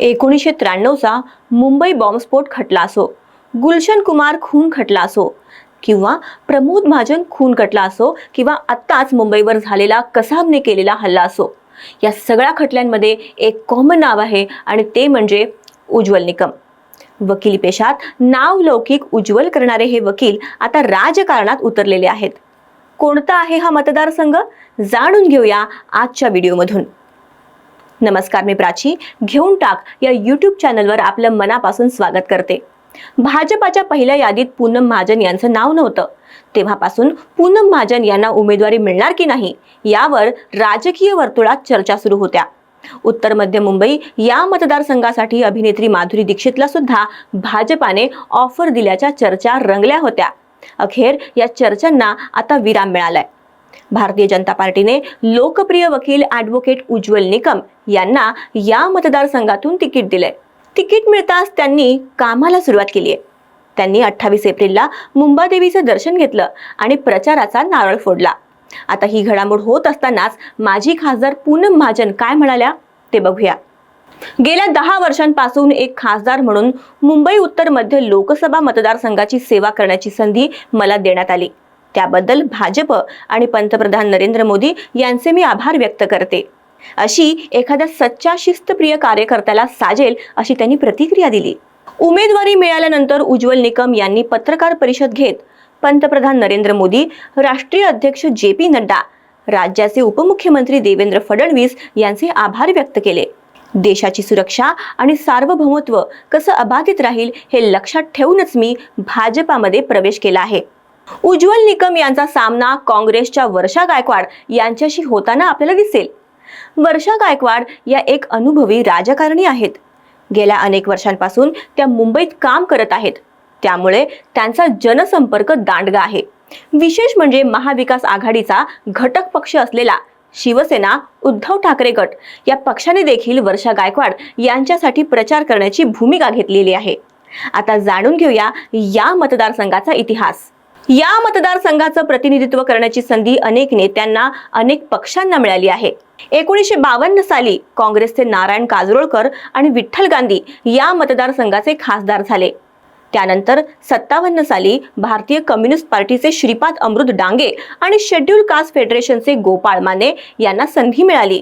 एकोणीसशे त्र्याण्णवचा मुंबई बॉम्बस्फोट खटला असो गुलशन कुमार खून खटला असो किंवा प्रमोद महाजन खून खटला असो किंवा आत्ताच मुंबईवर झालेला कसाबने केलेला हल्ला असो या सगळ्या खटल्यांमध्ये एक कॉमन नाव आहे आणि ते म्हणजे उज्ज्वल निकम. वकिली पेशात नाव लौकिक उज्ज्वल करणारे हे वकील आता राजकारणात उतरलेले आहेत. कोणता आहे हा मतदारसंघ? जाणून घेऊया आजच्या व्हिडिओमधून. नमस्कार मी प्राची. घेऊन टाक या यूट्यूब चॅनलवर आपलं मनापासून स्वागत करते. भाजपाच्या पहिल्या यादीत पूनम महाजन यांचं नाव नव्हतं. तेव्हापासून पूनम महाजन यांना उमेदवारी मिळणार की नाही यावर राजकीय वर्तुळात चर्चा सुरू होत्या. उत्तर मध्य मुंबई या मतदारसंघासाठी अभिनेत्री माधुरी दीक्षितला सुद्धा भाजपाने ऑफर दिल्याच्या चर्चा रंगल्या होत्या. अखेर या चर्चांना आता विराम मिळालाय. भारतीय जनता पार्टीने लोकप्रिय वकील ॲडव्होकेट उज्ज्वल निकम यांना या मतदारसंघातून तिकीट दिलंय. तिकीट मिळताच त्यांनी कामाला सुरुवात केली आहे. त्यांनी अठ्ठावीस एप्रिलला मुंबादेवीचं दर्शन घेतलं आणि प्रचाराचा नारळ फोडला. आता ही घडामोड होत असतानाच माजी खासदार पूनम महाजन काय म्हणाल्या ते बघूया. गेल्या दहा वर्षांपासून एक खासदार म्हणून मुंबई उत्तर मध्य लोकसभा मतदारसंघाची सेवा करण्याची संधी मला देण्यात आली. त्याबद्दल भाजप आणि पंतप्रधान नरेंद्र मोदी यांचे मी आभार व्यक्त करते. अशी एखाद्या सच्चा शिस्तप्रिय कार्यकर्त्याला साजेल अशी त्यांनी प्रतिक्रिया दिली. उमेदवारी मिळाल्यानंतर उज्ज्वल निकम यांनी पत्रकार परिषद घेत पंतप्रधान नरेंद्र मोदी राष्ट्रीय अध्यक्ष जे पी नड्डा राज्याचे उपमुख्यमंत्री देवेंद्र फडणवीस यांचे आभार व्यक्त केले. देशाची सुरक्षा आणि सार्वभौमत्व कसं अबाधित राहील हे लक्षात ठेवूनच मी भाजपामध्ये प्रवेश केला आहे. उज्ज्वल निकम यांचा सामना काँग्रेसच्या वर्षा गायकवाड यांच्याशी होताना आपल्याला दिसेल. वर्षा गायकवाड या एक अनुभवी राजकारणी आहेत. गेल्या अनेक वर्षांपासून त्या मुंबईत काम करत आहेत. त्यामुळे त्यांचा जनसंपर्क दांडगा आहे. विशेष म्हणजे महाविकास आघाडीचा घटक पक्ष असलेला शिवसेना उद्धव ठाकरे गट या पक्षाने देखील वर्षा गायकवाड यांच्यासाठी प्रचार करण्याची भूमिका घेतलेली आहे. आता जाणून घेऊया या मतदारसंघाचा इतिहास. या मतदारसंघाचं प्रतिनिधित्व करण्याची संधी अनेक नेत्यांना अनेक पक्षांना मिळाली आहे. एकोणीसशे बावन्न साली काँग्रेसचे नारायण काजरोळकर आणि विठ्ठल गांधी या मतदारसंघाचे खासदार झाले. त्यानंतर सत्तावन्न साली भारतीय कम्युनिस्ट पार्टीचे श्रीपाद अमृत डांगे आणि शेड्यूल कास्ट फेडरेशनचे गोपाळ माने यांना संधी मिळाली.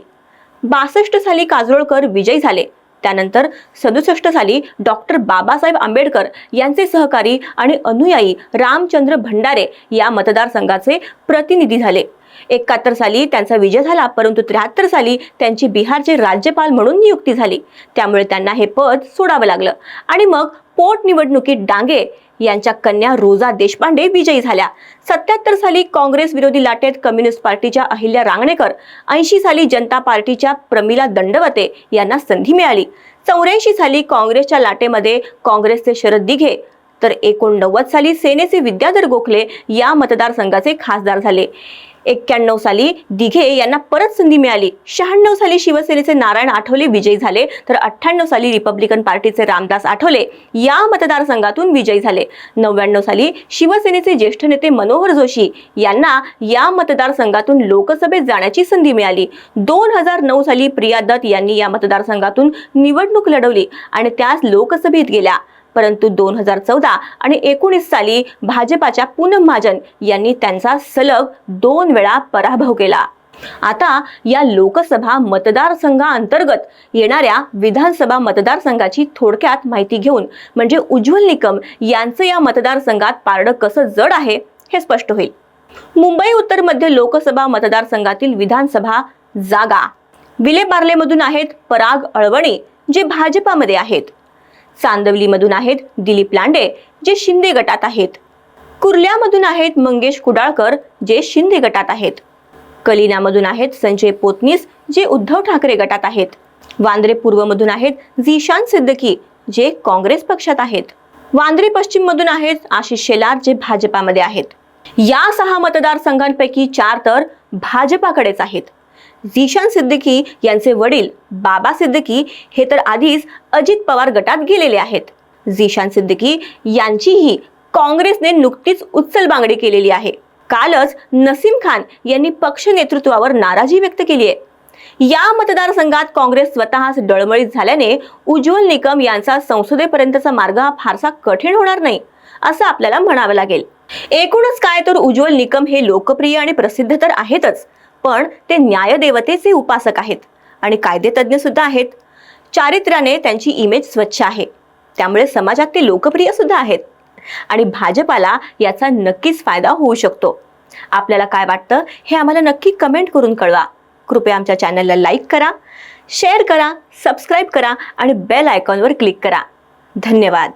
बासष्ट साली काजरोळकर विजयी झाले. त्यानंतर सदुसष्ट साली डॉक्टर बाबासाहेब आंबेडकर यांचे सहकारी आणि अनुयायी रामचंद्र भंडारे या मतदारसंघाचे प्रतिनिधी झाले. एकाहत्तर साली त्यांचा विजय झाला परंतु त्र्याहत्तर साली त्यांची बिहारचे राज्यपाल म्हणून नियुक्ती झाली. त्यामुळे त्यांना हे पद सोडावं लागलं. आणि मग पोटनिवडणुकीत डांगे यांच्या कन्या रोजा देशपांडे विजयी झाल्या. सत्याहत्तर साली काँग्रेस विरोधी लाटेत कम्युनिस्ट पार्टीच्या अहिल्या रांगणेकर ऐंशी साली जनता पार्टीच्या प्रमिला दंडवते यांना संधी मिळाली. चौऱ्याऐंशी साली काँग्रेसच्या लाटेमध्ये काँग्रेसचे शरद दिघे तर एकोणनव्वद साली सेनेचे विद्याधर गोखले या मतदारसंघाचे खासदार झाले. एक्क्याण्णव साली दिघे यांना परत संधी मिळाली. शहाण्णव साली शिवसेनेचे नारायण आठवले विजयी झाले. तर अठ्ठ्याण्णव साली रिपब्लिकन पार्टीचे रामदास आठवले या मतदारसंघातून विजयी झाले. नव्याण्णव साली शिवसेनेचे ज्येष्ठ नेते मनोहर जोशी यांना या मतदारसंघातून लोकसभेत जाण्याची संधी मिळाली. दोन हजार नऊ साली प्रिया दत्त यांनी या मतदारसंघातून निवडणूक लढवली आणि त्यास लोकसभेत गेल्या. परंतु दोन हजार चौदा आणि एकोणीस साली भाजपाच्या पूनम महाजन यांनी त्यांचा सलग दोन वेळा पराभव केला. आता या लोकसभा मतदारसंघाअंतर्गत येणाऱ्या विधानसभा मतदारसंघाची थोडक्यात माहिती घेऊन म्हणजे उज्ज्वल निकम यांचं या मतदारसंघात पारडं कसं जड आहे हे स्पष्ट होईल. मुंबई उत्तर मध्य लोकसभा मतदारसंघातील विधानसभा जागा. विलेपार्लेमधून आहेत पराग अळवणे जे भाजपामध्ये आहेत. चांदवलीमधून आहेत दिलीप लांडे जे शिंदे गटात आहेत. कुर्ल्यामधून आहेत मंगेश कुडाळकर जे शिंदे गटात आहेत. कलिनामधून आहेत संजय पोतनीस जे उद्धव ठाकरे गटात आहेत. वांद्रे पूर्वमधून आहेत झीशान सिद्दकी जे काँग्रेस पक्षात आहेत. वांद्रे पश्चिममधून आहेत आशिष शेलार जे भाजपामध्ये आहेत. या सहा मतदारसंघांपैकी चार तर भाजपाकडेच आहेत. झिशान सिद्दीकी यांचे वडील बाबा सिद्दीकी हे तर आधीच अजित पवार गटात गेलेले आहेत. झिशान सिद्दीकी यांचीही काँग्रेसने नुकतीच उचलबांगडी केलेली आहे. कालच नसीम खान यांनी पक्ष नेतृत्वावर नाराजी व्यक्त केली आहे. या मतदारसंघात काँग्रेस स्वतःच डळमळीत झाल्याने उज्ज्वल निकम यांचा संसदेपर्यंतचा मार्ग हा फारसा कठीण होणार नाही असं आपल्याला म्हणावं लागेल. एकूणच काय तर उज्ज्वल निकम हे लोकप्रिय आणि प्रसिद्ध तर आहेतच पण ते न्यायदेवतेचे उपासक आहेत आणि कायदेतज्ञ सुद्धा आहेत. चारित्र्याने त्यांची इमेज स्वच्छ आहे. त्यामुळे समाजात ते लोकप्रिय सुद्धा आहेत. आणि भाजपाला याचा नक्कीच फायदा होऊ शकतो. आपल्याला काय वाटतं हे आम्हाला नक्की कमेंट करून कळवा. कृपया आमच्या चॅनलला लाईक करा शेअर करा सबस्क्राईब करा आणि बेल आयकॉनवर क्लिक करा. धन्यवाद.